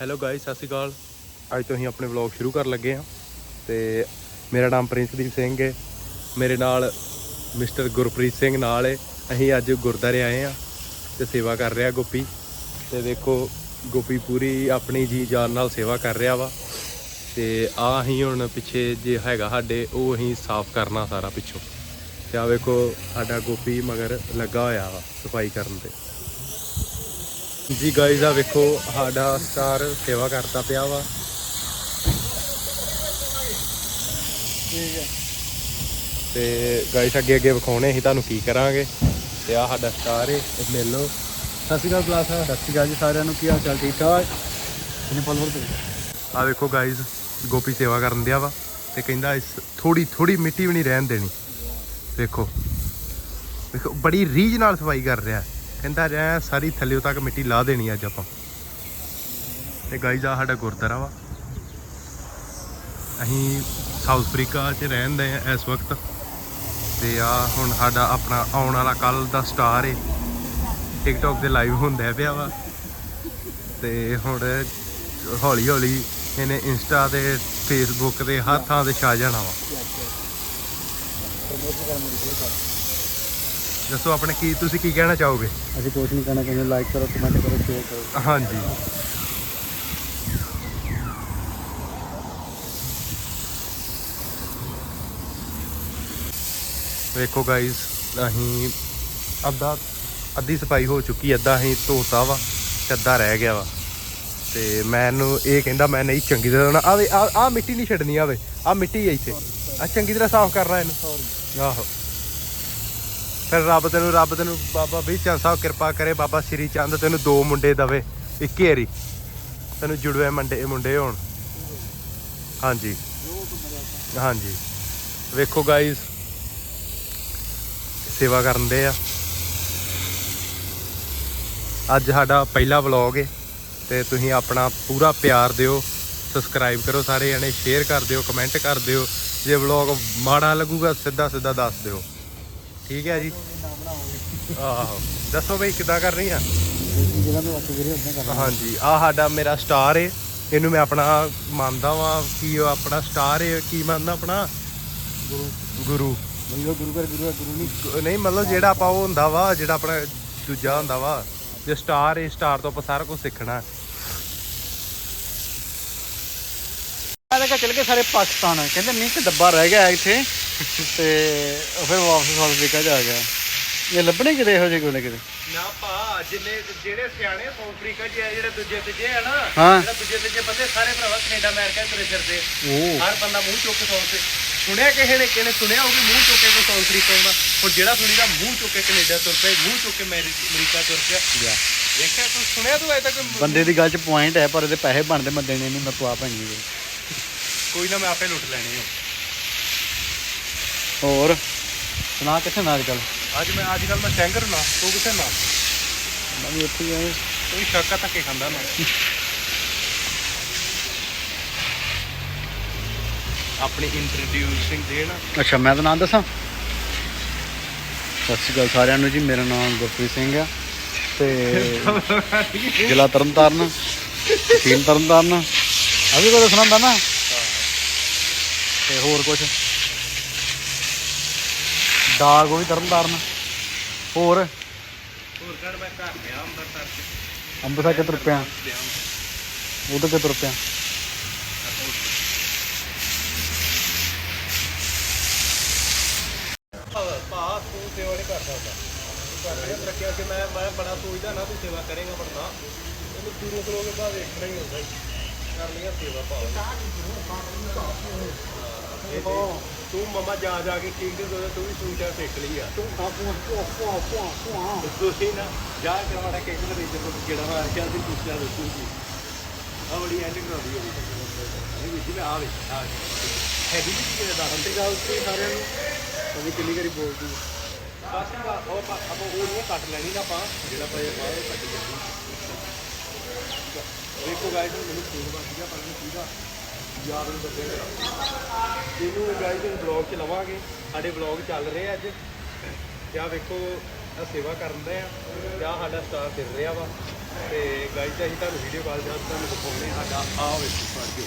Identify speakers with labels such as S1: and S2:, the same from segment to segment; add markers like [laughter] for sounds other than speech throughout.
S1: Hello guys ਸਤਿ ਸ਼੍ਰੀ ਅਕਾਲ। ਅੱਜ ਤੋਂ ਅਸੀਂ ਆਪਣੇ ਵਲੌਗ ਸ਼ੁਰੂ ਕਰਨ ਲੱਗੇ ਹਾਂ ਤੇ ਮੇਰਾ ਨਾਮ ਪ੍ਰਿੰਸਦੀਪ ਸਿੰਘ ਹੈ। ਮੇਰੇ ਨਾਲ ਮਿਸਟਰ ਗੁਰਪ੍ਰੀਤ ਸਿੰਘ ਨਾਲ ਹੈ। ਅਸੀਂ ਅੱਜ ਗੁਰਦਾਰੇ ਆਏ ਹਾਂ ਤੇ ਸੇਵਾ ਕਰ ਰਿਹਾ ਗੋਪੀ। ਤੇ ਦੇਖੋ, ਗੋਪੀ ਪੂਰੀ ਆਪਣੀ ਜੀ ਜਾਨ ਨਾਲ ਸੇਵਾ ਕਰ ਰਿਹਾ ਵਾ। ਤੇ ਆ ਅਸੀਂ ਹੁਣ ਪਿੱਛੇ ਜੇ ਹੈਗਾ ਸਾਡੇ, ਉਹ ਅਸੀਂ ਸਾਫ਼ ਕਰਨਾ ਸਾਰਾ ਪਿੱਛੋਂ। ਤੇ ਆ ਵੇਖੋ, ਸਾਡਾ ਗੋਪੀ ਮਗਰ ਲੱਗਾ ਹੋਇਆ ਵਾ ਸਫ਼ਾਈ ਕਰਨ ਤੇ। ਜੀ ਗਾਇਜ਼ ਆ ਵੇਖੋ ਸਾਡਾ ਸਟਾਰ ਸੇਵਾ ਕਰਦਾ ਪਿਆ ਵਾ।
S2: ਹੈ।
S1: ਤੇ ਗਾਇਸ ਅੱਗੇ ਅੱਗੇ ਵਿਖਾਉਣੇ ਅਸੀਂ ਤੁਹਾਨੂੰ ਕੀ ਕਰਾਂਗੇ। ਤੇ ਆ ਸਾਡਾ ਸਟਾਰ ਏ ਇਹ ਮਿਲ ਲਓ। ਸਤਿ ਸ਼੍ਰੀ ਅਕਾਲ ਕਲਾਸ
S2: ਸਤਿ ਸ਼੍ਰੀ ਅਕਾਲ ਜੀ ਸਾਰਿਆਂ ਨੂੰ ਕੀ ਹਾਲ ਚਾਲ ਠੀਕ ਠਾਕ? ਇਹਨੇ ਪਲਵਰ ਤੇ
S1: ਆ ਵੇਖੋ ਗਾਇਜ਼ ਗੋਪੀ ਸੇਵਾ ਕਰਨ ਦਿਆ ਵਾ ਤੇ ਕਹਿੰਦਾ ਇਸ ਥੋੜੀ ਥੋੜੀ ਮਿੱਟੀ ਵੀ ਨਹੀਂ ਰਹਿਣ ਦੇਣੀ। ਵੇਖੋ। ਵੇਖੋ ਬੜੀ ਰੀਝ ਨਾਲ ਸਫ਼ਾਈ ਕਰ ਰਿਹਾ। ਕਹਿੰਦਾ ਰਹਿ ਸਾਰੀ ਥੱਲੇ ਤੱਕ ਮਿੱਟੀ ਲਾ ਦੇਣੀ ਅੱਜ ਆਪਾਂ। ਤੇ ਗਾਇਜ਼ ਆ ਸਾਡਾ ਗੁਰਦੁਆਰਾ ਵਾ। ਅਸੀਂ ਸਾਊਥ ਅਫਰੀਕਾ 'ਚ ਰਹਿੰਦੇ ਆ ਇਸ ਵਕਤ। ਤੇ ਆ ਹੁਣ ਸਾਡਾ ਆਪਣਾ ਆਉਣ ਵਾਲਾ ਕੱਲ ਦਾ ਸਟਾਰ ਏ। ਟਿਕਟੌਕ ਤੇ ਲਾਈਵ ਹੁੰਦਾ ਪਿਆ ਵਾ। ਤੇ ਹੁਣ ਹੌਲੀ ਹੌਲੀ ਇਹਨੇ ਇੰਸਟਾ ਤੇ ਫੇਸਬੁੱਕ ਤੇ ਹਰ ਥਾਂ ਤੇ ਛਾ ਜਾਣਾ ਵਾ। ਦੱਸੋ ਆਪਣੇ ਕੀ ਤੁਸੀਂ ਕੀ ਕਹਿਣਾ ਚਾਹੋਗੇ?
S2: ਅਸੀਂ ਕੁਝ ਨਹੀਂ ਕਹਿਣਾ ਚਾਹੁੰਦੇ ਲਾਈਕ ਕਰੋ ਕਮੈਂਟ ਕਰੋ ਸ਼ੇਅਰ ਕਰੋ।
S1: ਹਾਂਜੀ। ਵੇਖੋ ਗਾਇਸ ਅਸੀਂ ਅੱਧਾ ਅੱਧੀ ਸਫ਼ਾਈ ਹੋ ਚੁੱਕੀ ਅੱਧਾ ਅਸੀਂ ਧੋਤਾ ਵਾ ਤੇ ਅੱਧਾ ਰਹਿ ਗਿਆ ਵਾ। ਤੇ ਮੈਨੂੰ ਇਹ ਕਹਿੰਦਾ ਮੈਂ ਨਹੀਂ ਚੰਗੀ ਤਰ੍ਹਾਂ ਆਵੇ ਆ ਆ ਮਿੱਟੀ ਨਹੀਂ ਛੱਡਣੀ ਆਵੇ ਆ ਮਿੱਟੀ ਹੈ ਇੱਥੇ। ਆ ਚੰਗੀ ਤਰ੍ਹਾਂ ਸਾਫ਼ ਕਰਨਾ ਇਹਨੂੰ। ਆਹੋ। ਫਿਰ ਰੱਬ ਤੈਨੂੰ ਰੱਬ ਤੈਨੂੰ ਬਾਬਾ ਵੀ ਚੰਦ ਸਾਹਿਬ ਕਿਰਪਾ ਕਰੇ, ਬਾਬਾ ਸ੍ਰੀ ਚੰਦ ਤੈਨੂੰ ਦੋ ਮੁੰਡੇ ਦਵੇ, ਇੱਕੇ ਵਾਰੀ ਤੈਨੂੰ ਜੁੜਵੇ ਮੁੰਡੇ ਮੁੰਡੇ ਹੋਣ। ਹਾਂਜੀ। ਹਾਂਜੀ। ਵੇਖੋ ਗਾਇਸ ਸੇਵਾ ਕਰਨ ਦੇ ਆ। ਅੱਜ ਸਾਡਾ ਪਹਿਲਾ ਵਲੌਗ ਹੈ ਤੇ ਤੁਸੀਂ ਆਪਣਾ ਪੂਰਾ ਪਿਆਰ ਦਿਓ ਸਬਸਕ੍ਰਾਈਬ ਕਰੋ ਸਾਰੇ ਜਣੇ ਸ਼ੇਅਰ ਕਰ ਦਿਓ ਕਮੈਂਟ ਕਰ ਦਿਓ। ਜੇ ਵਲੌਗ ਮਾੜਾ ਲੱਗੂਗਾ ਸਿੱਧਾ ਸਿੱਧਾ ਦੱਸ ਦਿਓ। ਠੀਕ ਹੈ ਜੀ। ਆਹੋ ਦੱਸੋ ਬਈ ਕਿੱਦਾਂ ਕਰ ਰਹੀ ਆ?
S2: ਜਿਹੜਾ ਮੈਂ ਵਾਕੇ ਵੀਰੇ ਉਦਾਂ ਕਰਨਾ
S1: ਹਾਂਜੀ ਆ ਸਾਡਾ ਮੇਰਾ ਸਟਾਰ ਏ। ਇਹਨੂੰ ਮੈਂ ਆਪਣਾ ਮੰਨਦਾ ਵਾਂ ਕਿ ਉਹ ਆਪਣਾ ਸਟਾਰ ਏ। ਕੀ ਮੰਨਦਾ ਆਪਣਾ?
S2: ਗੁਰੂ।
S1: ਗੁਰੂ।
S2: ਮੰਗੋ ਗੁਰੂ ਘਰ ਗੁਰੂ ਗੁਰੂ ਨਹੀਂ।
S1: ਨਹੀਂ ਮਤਲਬ ਜਿਹੜਾ ਆਪਾਂ ਉਹ ਹੁੰਦਾ ਵਾ ਜਿਹੜਾ ਆਪਣਾ ਦੂਜਾ ਹੁੰਦਾ ਵਾ ਜੇ ਸਟਾਰ ਏ ਸਟਾਰ ਤੋਂ ਆਪਾਂ ਸਾਰਾ ਕੁਝ ਸਿੱਖਣਾ।
S2: ਆ ਦੇਖਾ ਚਲ ਗਏ ਸਾਰੇ ਪਾਕਿਸਤਾਨ ਕਹਿੰਦੇ ਨਹੀਂ ਕਿ ਡੱਬਾ ਰਹਿ ਗਿਆ ਇੱਥੇ। ਤੇ ਉਹ ਫਿਰ ਵਾਪਸ ਚ ਆ ਗਿਆ। ਇਹ ਲੱਭਣੇ ਕਿਤੇ ਇਹੋ ਜਿਹੇ ਕੋਨੇ ਕਿਤੇ?
S1: ਨਾ ਭਾ ਜਿੰਨੇ ਜਿਹੜੇ ਸਿਆਣੇ ਸਾਊਥ ਅਫਰੀਕਾ 'ਚ ਆ ਜਿਹੜੇ ਦੂਜੇ ਤੀਜੇ ਆ ਨਾ
S2: ਹਾਂ।
S1: ਜਿਹੜਾ ਦੂਜੇ ਤੀਜੇ ਬੰਦੇ ਸਾਰੇ ਭਰਾਵਾ ਕੈਨੇਡਾ ਅਮਰੀਕਾ ਤੁਰੇ ਫਿਰਦੇ
S2: ਉਹ
S1: ਹਰ ਬੰਦਾ ਮੂੰਹ ਚੁੱਕ ਕੇ ਤੇ ਸੁਣਿਆ ਕਿਸੇ ਨੇ ਕਿਹਨੇ ਸੁਣਿਆ ਹੋਊਗੀ ਮੂੰਹ ਚੁੱਕ ਕੇ ਕੋਈ ਸਾਊਥ ਅਫਰੀਕਾ ਆਉਂਦਾ? ਹੁਣ ਜਿਹੜਾ ਸੁਣੀਦਾ ਮੂੰਹ ਚੁੱਕ ਕੇ ਕੈਨੇਡਾ ਤੁਰ ਪਿਆ ਮੂੰਹ ਚੁੱਕ ਕੇ ਅਮੈਰੀ- ਅਮਰੀਕਾ ਤੁਰ ਪਿਆ। ਵੇਖਿਆ ਤੂੰ ਸੁਣਿਆ ਤੂੰ ਅਜੇ ਤੱਕ
S2: ਬੰਦੇ ਦੀ ਗੱਲ 'ਚ ਪੁਆਇੰਟ ਹੈ ਪਰ ਇਹਦੇ ਪੈਸੇ ਬਣਦੇ ਮੈਂ ਦੇਣੇ ਨਹੀਂ ਮੈਂ ਪਵਾ ਭਾਂਗੀ ਦੇ।
S1: ਕੋਈ ਨਾ ਮੈਂ ਆਪੇ ਲੁੱਟ ਲੈਣੇ ਆ।
S2: ਹੋਰ? ਸੁਣਾ ਕਿੱਥੇ ਨਾ ਅੱਜ ਕੱਲ
S1: ਅੱਜ ਮੈਂ ਅੱਜ ਕੱਲ ਮੈਂ ਸੈਂਗਰ ਨਾ ਤੂੰ ਕਿੱਥੇ ਨਾ?
S2: ਮੈਂ ਵੀ ਉੱਥੇ ਹੀ ਆਇਆ
S1: ਕੋਈ ਸ਼ੱਕਾ ਧੱਕੇ ਖਾਂਦਾ ਨਾ। ਆਪਣੀ ਇੰਟਰੋਡਿਊਸਿੰਗ ਦੇਣਾ
S2: ਅੱਛਾ ਮੈਂ ਤਾਂ ਨਾਮ ਦੱਸਾਂ? ਸਤਿ ਸ਼੍ਰੀ ਅਕਾਲ ਸਾਰਿਆਂ ਨੂੰ ਜੀ ਮੇਰਾ ਨਾਮ ਗੁਰਪ੍ਰੀਤ ਸਿੰਘ ਆ। ਤੇ ਜ਼ਿਲ੍ਹਾ ਤਰਨਤਾਰਨ ਤਹਿਸੀਲ ਤਰਨਤਾਰਨ। ਕੋਈ ਦੱਸਣਾ ਹੁੰਦਾ ਨਾ ਤੇ ਹੋਰ ਕੁਝ ਦਾਗ ਉਹ ਵੀ ਤਰਨਤਾਰਨ ਹੋਰ?
S1: ਹੋਰ ਕਰ ਮੈਂ ਘਰ ਗਿਆ ਅੰਮ੍ਰਿਤਸਰ ਚ।
S2: ਅੰਬਰਸਰ ਕਿੱਧਰ ਪਿਆ? ਉਧਰ ਕਿੱਧਰ ਪਿਆ?
S1: ਭਾ ਤੂੰ ਸੇਵਾ ਨਹੀਂ ਕਰ ਸਕਦਾ। ਕਰ ਰਿਹਾ ਰੱਖਿਆ ਕਿ ਮੈਂ ਮੈਂ ਬੜਾ ਸੋਚਦਾ ਨਾ ਤੂੰ ਸੇਵਾ ਕਰੇਗਾ ਬਣਦਾ ਇਹਨੂੰ ਦੂਰੋਂ ਖਲੋ ਕੇ ਬਾਅਦ ਵੇਖਣਾ ਹੀ ਹੁੰਦਾ। ਕਰ ਲਿਆ ਸੇਵਾ ਭਾਵ ਤੂੰ ਮਮਾ ਜਾ ਜਾ ਕੇ ਠੀਕ ਦੇ ਤੂੰ ਵੀ ਸੂਚਾ ਸਿੱਖ ਲਈ ਆ। ਤੁਸੀਂ ਨਾ ਜਾ ਕੇ ਵਾੜਾ ਕੇ ਕਿਹਨੇ ਦੇ ਕੋਲ ਕਿਹੜਾ ਵਾ ਕਿਆ ਦੀ ਪੁੱਛਿਆ ਦੱਸੂਗੀ ਆ ਬੜੀ ਐਂਡਿੰਗ ਕਰਾਉਂਦੀ ਹੈ ਇਹ ਵੀ ਜਿਵੇਂ ਆਵੇ ਆ ਹੈ ਵੀ ਕੀ ਦਾ ਅੰਤੇ ਗੱਲ ਤੇ ਸਾਰਿਆਂ ਨੂੰ।
S2: ਕਦੀ ਕਿੰਨੀ ਵਾਰੀ ਬੋਲਦੀ
S1: ਬਸ ਨਾ ਉਹ ਪਾ- ਆਪਾਂ ਉਹ ਨਹੀਂ ਕੱਟ ਲੈਣੀ ਨਾ ਆਪਾਂ। ਜਿਹੜਾ ਪਏ ਬਾਹਰ ਕੱਟ ਜਾਂਦੀ ਦੇਖੋ ਗਾਇਸ ਮੈਨੂੰ ਫੋਨ ਬਣ ਗਿਆ ਪਰ ਨਹੀਂ ਸੀਗਾ ਯਾਦ ਨੂੰ ਦੱਸੇਗਾ ਇਹਨੂੰ ਗਾਇਸ ਨੂੰ ਬਲੌਗ ਚ ਲਵਾਂਗੇ, ਸਾਡੇ ਬਲੌਗ ਚੱਲ ਰਹੇ ਆ ਅੱਜ। ਕਿਆ ਵੇਖੋ ਆ ਸੇਵਾ ਕਰਨ ਦੇ ਆ ਤੇ ਸਾਡਾ ਸਟਾਰ ਫਿਰ ਰਿਹਾ ਵਾ। ਤੇ ਗਾਈਸ ਅਸੀਂ ਤੁਹਾਨੂੰ ਵੀਡੀਓ ਕਾਲ ਦੇ ਤੁਹਾਨੂੰ ਦਿਖਾਉਣੇ ਸਾਡਾ ਆਹ ਵੇਖੋ, ਫੜ ਦਿਓ।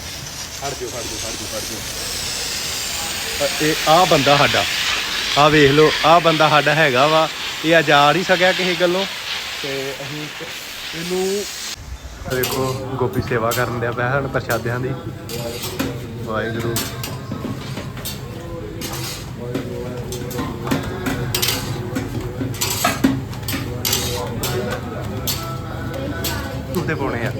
S1: ਫੜ ਦਿਓ ਫੜ ਦਿਓ ਫੜ ਦਿਓ ਫੜ ਦਿਓ। ਇਹ ਆਹ ਬੰਦਾ ਸਾਡਾ। ਆਹ ਵੇਖ ਲਓ, ਆਹ ਬੰਦਾ ਸਾਡਾ ਹੈਗਾ ਵਾ। ਇਹ ਅੱਜ ਆ ਨਹੀਂ ਸਕਿਆ ਕਿਸੇ ਗੱਲੋਂ। ਤੇ ਅਸੀਂ ਇਹਨੂੰ ਦੇਖੋ ਗੋਪੀ ਸੇਵਾ ਕਰਨ ਦਿਆ ਪਿਆ ਹਨ ਪ੍ਰਸ਼ਾਦਿਆਂ ਦੀ। ਵਾਹਿਗੁਰੂ। ਉੱਤੇ ਪਾਉਣੇ ਆ।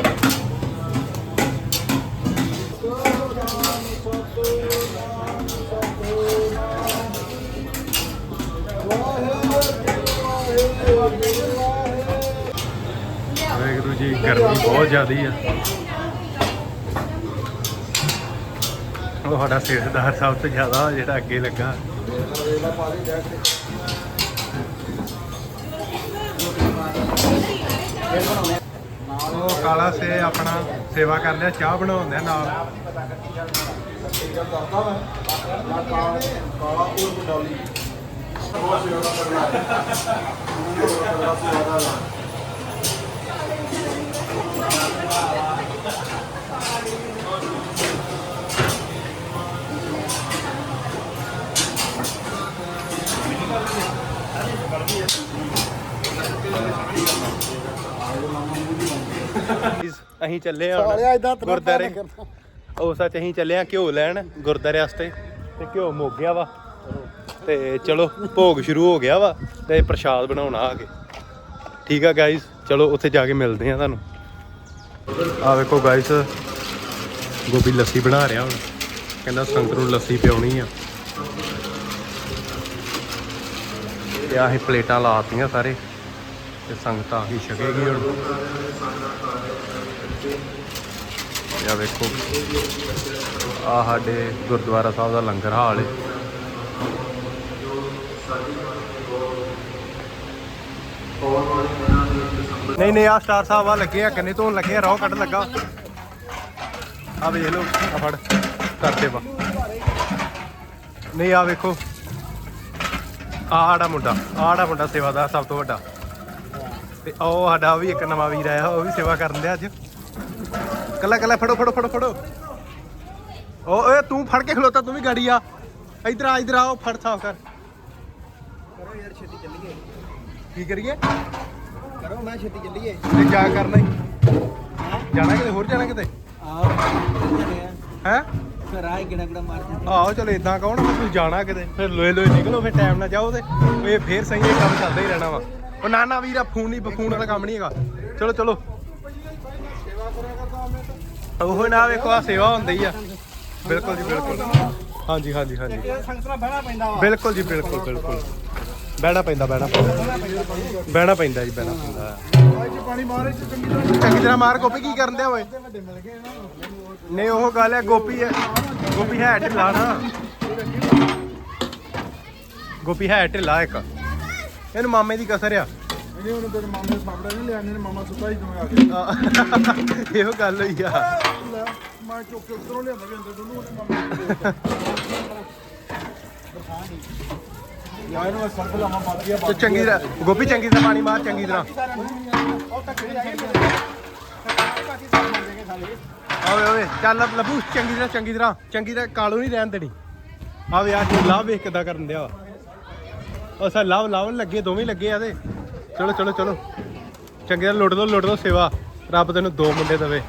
S1: ਜੀ, ਗਰਮੀ ਬਹੁਤ ਜ਼ਿਆਦੀ ਆ। ਉਹ ਸਾਡਾ ਸਿਰਦਾਰ ਸਭ ਤੋਂ ਜ਼ਿਆਦਾ ਜਿਹੜਾ ਅੱਗੇ ਲੱਗਾ। ਉਹ ਕਾਲਾ ਸੇ ਆਪਣਾ ਸੇਵਾ ਕਰ ਲਿਆ, ਚਾਹ ਬਣਾਉਂਦੇ ਆ ਨਾਲ। ਅਸੀਂ ਚੱਲੇ ਆ
S2: ਸਾਲਿਆ
S1: ਗੁਰਦਾਰੇ। ਉਹ ਸੱਚ ਅਸੀਂ ਚੱਲੇ ਆ ਘਿਓ ਲੈਣ ਗੁਰਦਾਰੇ ਵਾਸਤੇ। ਤੇ ਘਿਓ ਮੁੱਕ ਗਿਆ ਵਾ। ਤੇ ਚਲੋ ਭੋਗ ਸ਼ੁਰੂ ਹੋ ਗਿਆ ਵਾ ਤੇ ਪ੍ਰਸ਼ਾਦ ਬਣਾਉਣਾ ਆ ਕੇ ਠੀਕ ਆ ਗਾਇਸ ਚਲੋ ਉੱਥੇ ਜਾ ਕੇ ਮਿਲਦੇ ਆ ਤੁਹਾਨੂੰ। ਆ ਵੇਖੋ ਗਾਇਸ ਗੋਪੀ ਲੱਸੀ ਬਣਾ ਰਿਹਾ ਹੁਣ। ਕਹਿੰਦਾ ਸੰਗਤ ਨੂੰ ਲੱਸੀ ਪਿਉਣੀ ਆ। ਤੇ ਆਹੀ ਪਲੇਟਾਂ ਲਾਤੀਆਂ ਸਾਰੇ। ਤੇ ਸੰਗਤ ਆਹੀ ਛਕੇਗੀ ਹੁਣ। ਆ ਵੇਖੋ, ਆ ਸਾਡੇ ਗੁਰਦੁਆਰਾ ਸਾਹਿਬ ਦਾ ਲੰਗਰ ਹਾਲ ਹੈ ਨਹੀਂ ਨਹੀਂ, ਆ ਸਟਾਰ ਸਾਹਿਬ ਆ ਲੱਗੇ ਆ, ਕੰਨੇ ਤੋਂ ਲੱਗੇ ਆ ਰੌ ਕੱਢ ਲੱਗਾ। ਆ ਵੇਖ ਲਓ, ਆ ਫੜ ਕਰਦੇ ਵਾ। ਨਹੀਂ, ਆ ਵੇਖੋ, ਆ ਆੜਾ ਮੁੰਡਾ ਆੜਾ ਮੁੰਡਾ ਸੇਵਾਦਾਰ ਸਭ ਤੋਂ ਵੱਡਾ। ਤੇ ਉਹ ਸਾਡਾ ਵੀ ਇੱਕ ਨਵਾਂ ਵੀਰ ਆਇਆ ਉਹ ਵੀ ਸੇਵਾ ਕਰਨ ਦਿਆ ਅੱਜ। ਕੱਲਾ ਕੱਲਾ ਫੜੋ ਫੜੋ ਫੜੋ ਫੜੋ। ਓ ਓਏ ਤੂੰ ਫੜ ਕੇ ਖਲੋਤਾ ਤੂੰ ਵੀ ਗਾੜੀ ਆ। ਇਧਰ ਆ ਇਧਰ ਆ ਉਹ ਫੜ ਸਾਫ਼ ਕਰ।
S2: ਕਰੋ ਯਾਰ ਛੇਤੀ ਚੱਲੀਏ।
S1: ਕੀ ਕਰੀਏ?
S2: ਕਰੋ ਮੈਂ ਛੇਤੀ ਚੱਲੀਏ।
S1: ਤੇ ਜਾ ਕਰਨਾ ਹੀ ਜਾਣਾ ਕਿਤੇ ਹੋਰ ਜਾਣਾ ਕਿਤੇ?
S2: ਆਹ
S1: ਹੈ?
S2: ਫਿਰ ਆਏ ਕਿਹੜਾ ਕਿਹੜਾ ਮਾਰ ਜਾਂਦੇ
S1: ਆਹੋ ਚਲੋ ਇਦਾਂ ਕਹੋ ਨਾ ਤੁਸੀਂ ਜਾਣਾ ਕਿਤੇ। ਫਿਰ ਲੋਏ ਲੋਏ ਨਿਕਲੋ ਫਿਰ ਟਾਈਮ ਨਾਲ ਜਾਓ ਤੇ। ਇਹ ਫੇਰ ਸਹੀ ਇਹ ਕੰਮ ਚੱਲਦਾ ਹੀ ਰਹਿਣਾ ਵਾ। ਉਹ ਨਾ ਨਾ ਵੀਰਾ ਫੋਨ ਨਹੀਂ ਫੋਨ ਵਾਲਾ ਕੰਮ ਨਹੀਂ ਹੈਗਾ। ਚਲੋ ਚਲੋ। ਉਹ ਨਾ ਵੇਖੋ, ਆ ਸੇਵਾ ਹੁੰਦੀ ਆ। ਬਿਲਕੁਲ ਜੀ, ਬਿਲਕੁਲ। ਹਾਂਜੀ ਹਾਂਜੀ ਹਾਂਜੀ।
S2: ਸੰਗਤਰਾ ਬਹਿਣਾ ਪੈਂਦਾ ਵਾ
S1: ਬਿਲਕੁਲ ਜੀ, ਬਿਲਕੁਲ ਬਿਲਕੁਲ। ਬਹਿਣਾ ਪੈਂਦਾ ਬਹਿਣਾ ਪੈਂਦਾ। ਬਹਿਣਾ ਪੈਂਦਾ ਜੀ, ਬਹਿਣਾ ਪੈਂਦਾ।
S2: ਪਾਣੀ ਮਾਰੇ ਚੰਗੀ ਤਰ੍ਹਾਂ
S1: ਮਾਰ, ਗੋਪੀ ਕੀ ਕਰਨ ਦਿਆ ਓਏ? ਨਹੀਂ, ਉਹ ਗੱਲ ਹੈ, ਗੋਪੀ ਹੈ। ਗੋਪੀ ਹੈ, ਢਿੱਲਾ ਨਾ। ਗੋਪੀ ਹੈ, ਢਿੱਲਾ ਇੱਕ। ਇਹਨੂੰ ਮਾਮੇ ਦੀ ਕਸਰ ਆ।
S2: ਇਹਨੇ ਉਹਨੂੰ ਤੇਰੇ ਮਾਮੇ ਦੇ ਸਾਹਮਣੇ ਨਹੀਂ ਲਿਆਣੇ ਨੇ ਮਾਮਾ ਸੁੱਤਾ ਹੀ ਕਿਵੇਂ ਆ ਗਿਆ?
S1: ਇਹੋ ਗੱਲ ਹੋਈ ਆ।
S2: ਲੈ ਮੈਂ ਚੁੱਕ ਕੇ ਉਧਰੋਂ ਲਿਆਂਦਾ ਵੀ ਅੰਦਰ ਦੋਨੋਂ ਉਹਨੇ ਮਾਮੇ ਯਾਰ ਇਹਨੂੰ ਸਰਫ ਲਾਵਾਂ ਵੱਧ ਗਿਆ
S1: ਤੇ ਚੰਗੀ ਤਰ੍ਹਾਂ ਗੋਪੀ ਚੰਗੀ ਤਰ੍ਹਾਂ ਪਾਣੀ ਮਾਰ ਚੰਗੀ ਤਰ੍ਹਾਂ।
S2: ਉਹ ਸਾਲੇ
S1: ਓਏ ਓਏ ਚੱਲ ਲੱਭੂ ਚੰਗੀ ਤਰ੍ਹਾਂ ਚੰਗੀ ਤਰ੍ਹਾਂ ਚੰਗੀ ਤਰ੍ਹਾਂ ਕਾਲੂ ਨਹੀਂ ਰਹਿਣ ਦੇਣੀ। ਆ ਵੇ ਆ ਲਾਭ ਵੇਖ ਕਿਦਾਂ ਕਰਨ ਦਿਆ ਸਾ ਲਾਭ ਲਾਵਣ ਲੱਗੇ ਦੋਵੇਂ ਲੱਗੇ ਆ ਤੇ। ਚਲੋ ਚਲੋ ਚਲੋ। ਚੰਗੀ ਤਰ੍ਹਾਂ ਲੁੱਟ ਦੋ ਲੁੱਟ ਦੋ ਸੇਵਾ। ਰੱਬ ਤੈਨੂੰ ਦੋ ਮੁੰਡੇ ਦੇਵੇ।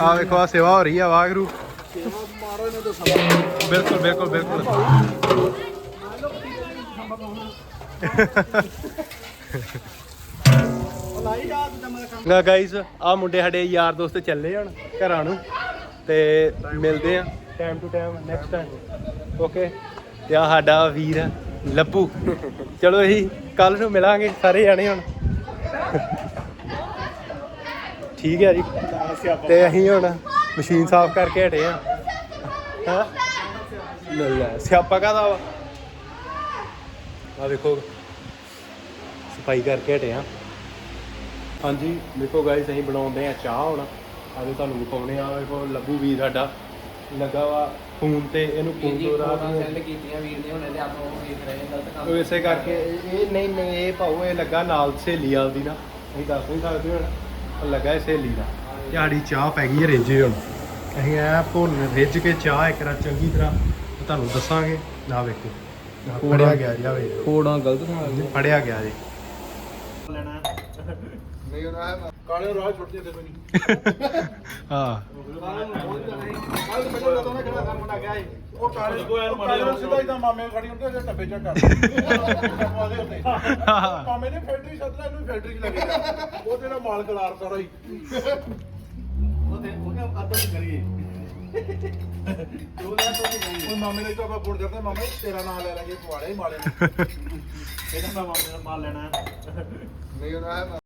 S2: ਆ
S1: ਵੇਖੋ ਆ ਸੇਵਾ ਹੋ ਰਹੀ ਆ
S2: ਸਭ
S1: ਬਿਲਕੁਲ ਬਿਲਕੁਲ ਬਿਲਕੁਲ। [laughs] [laughs] ਗਾ ਗਾਇਸ ਆ ਮੁੰਡੇ ਸਾਡੇ ਯਾਰ ਦੋਸਤ ਚੱਲੇ ਹੁਣ ਘਰਾਂ ਨੂੰ ਤੇ ਮਿਲਦੇ ਆ। Time to time next time okay ਤੇ ਆ ਸਾਡਾ ਵੀਰ ਲੱਭੂ। ਚਲੋ ਅਸੀਂ ਕੱਲ ਨੂੰ ਮਿਲਾਂਗੇ, ਸਾਰੇ ਜਾਣੇ ਹੁਣ। ਠੀਕ ਹੈ ਜੀ। ਤੇ ਅਸੀਂ ਹੁਣ ਮਸ਼ੀਨ ਸਾਫ਼ ਕਰਕੇ ਹਟੇ ਆ। ਹਾਂ? ਲੈ ਸਿਆਪਾ ਕਾਦਾ ਵਾ? ਆ ਵੇਖੋ ਸਫ਼ਾਈ ਕਰਕੇ ਹਟੇ ਆ। ਹਾਂਜੀ ਦੇਖੋ ਗਾਇਸ ਅਸੀਂ ਬਣਾਉਂਦੇ ਆ ਚਾਹ ਹੁਣ। ਆਵੇ ਤੁਹਾਨੂੰ ਵਿਖਾਉਣੇ ਆ ਵੇਖੋ ਲੱਭੂ ਵੀਰ ਸਾਡਾ। ਲੱਗਾ ਵਾ ਫੋਨ ਤੇ ਇਹਨੂੰ ਫੋਨ ਤੋਂ ਰਾਤ ਨੂੰ
S3: ਸੈਂਡ ਕੀਤੀਆਂ ਵੀਰ ਨੇ ਹੁਣ ਇਹਦੇ ਆਪਾਂ ਉਹ ਵੇਖ ਰਹੇ ਹਾਂ ਗਲਤ ਕੰਮ।
S1: ਉਹ ਇਸੇ ਕਰਕੇ ਇਹ ਇਹ ਨਹੀਂ ਨਹੀਂ ਇਹ ਭਾਉ ਇਹ ਲੱਗਾ ਨਾਲ ਸਹੇਲੀ ਆਲਦੀ ਨਾ। ਅਸੀਂ ਦੱਸ ਨਹੀਂ ਸਕਦੇ ਹੁਣ ਲੱਗਾ ਇਹ ਸਹੇਲੀ ਦਾ। ਸਾਡੀ ਚਾਹ ਪੈ ਗਈ ਰਿੱਝੇ ਹੁਣ। ਅਸੀਂ ਐ ਭੁੰਨ ਰਿੱਝ ਕੇ ਚਾਹ ਇੱਕ ਰਾ ਚੰਗੀ ਤਰ੍ਹਾਂ ਤੁਹਾਨੂੰ ਦੱਸਾਂਗੇ। ਨਾ ਵੇਖੋ ਨਾ ਫੜਿਆ ਗਿਆ ਜੀ ਆ ਵੇ
S3: ਕੋੜਾਂ ਗਲਤ ਸੁਣਾ
S1: ਫੜਿਆ ਗਿਆ ਜੀ।
S4: ਨਹੀਂ ਉਹਨਾਂ ਕਾਲੇ ਰਾਹ ਛੁੱਟ ਜਾਂਦੇ ਕੋਈ
S1: ਹਾਂ।
S4: ਕੱਲ ਪਹਿਲਾਂ ਜਦੋਂ ਨਾ ਕਿਹੜਾ ਕੰਮ ਨਾ ਗਿਆ ਉਹ ਕਾਲੇ ਕਾਲੇ ਨੂੰ ਸਿੱਧਾ ਇਦਾਂ ਮਾਮੇ ਖੜੀ ਹੁੰਦੇ ਉਹਦੇ ਟੱਬੇ ਚੱਕ ਕਰ ਮਾਮੇ ਨੇ ਫੈਕਟਰੀ ਸੱਦਲਾ ਇਹਨੂੰ ਫੈਕਟਰੀ 'ਚ ਲੱਗੇਗਾ ਉਹ ਤੇਰਾ ਮਾਲ ਕਲਾਰ ਸਾਰਾ ਹੀ। ਉਹਦੇ ਉਹਨੇ ਅੱਧਾ ਕਰੀਏ। ਉਹ ਮਾਮੇ ਨੇ ਤਾਂ ਆਪਾਂ ਫੋਨ ਕਰਦੇ ਮਾਮੇ ਤੇਰਾ ਨਾਮ ਲੈ ਲਾਂਗੇ ਪਵਾੜੇ ਮਾਲੇ ਨੇ। ਇਹਦਾ ਮੈਂ ਮਾਮੇ ਦਾ ਮਾਲ ਲੈਣਾ ਨਹੀਂ ਉਹਨਾਂ